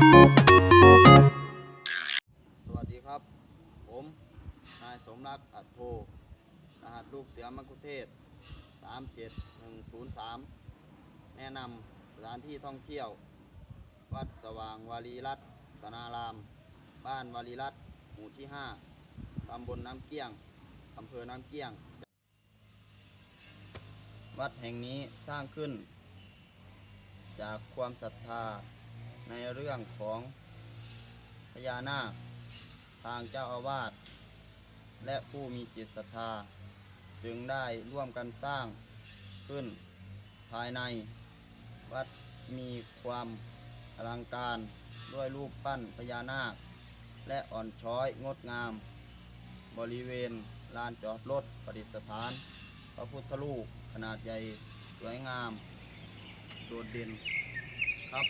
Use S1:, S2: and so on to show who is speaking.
S1: สวัสดีครับ ผม นายสมรักอัตโทรหัสลูกเสือมกุเทศ 37103 แนะนำสถานที่ท่องเที่ยว วัดสว่างวารีรัตนาราม บ้านวารีรัตหมู่ที่ 5 ตำบลน้ำเกี้ยง อำเภอน้ำเกี้ยง วัดแห่งนี้สร้างขึ้นจากความศรัทธา ในเรื่องของพญานาค ทางเจ้าอาวาส และผู้มีจิตศรัทธา จึงได้ร่วมกันสร้างขึ้นภายในวัดมีความอลังการด้วยรูปปั้นพญานาค และอ่อนช้อยงดงาม บริเวณลานจอดรถประดิษฐาน พระพุทธรูปขนาดใหญ่สวยงาม โดดเด่นครับ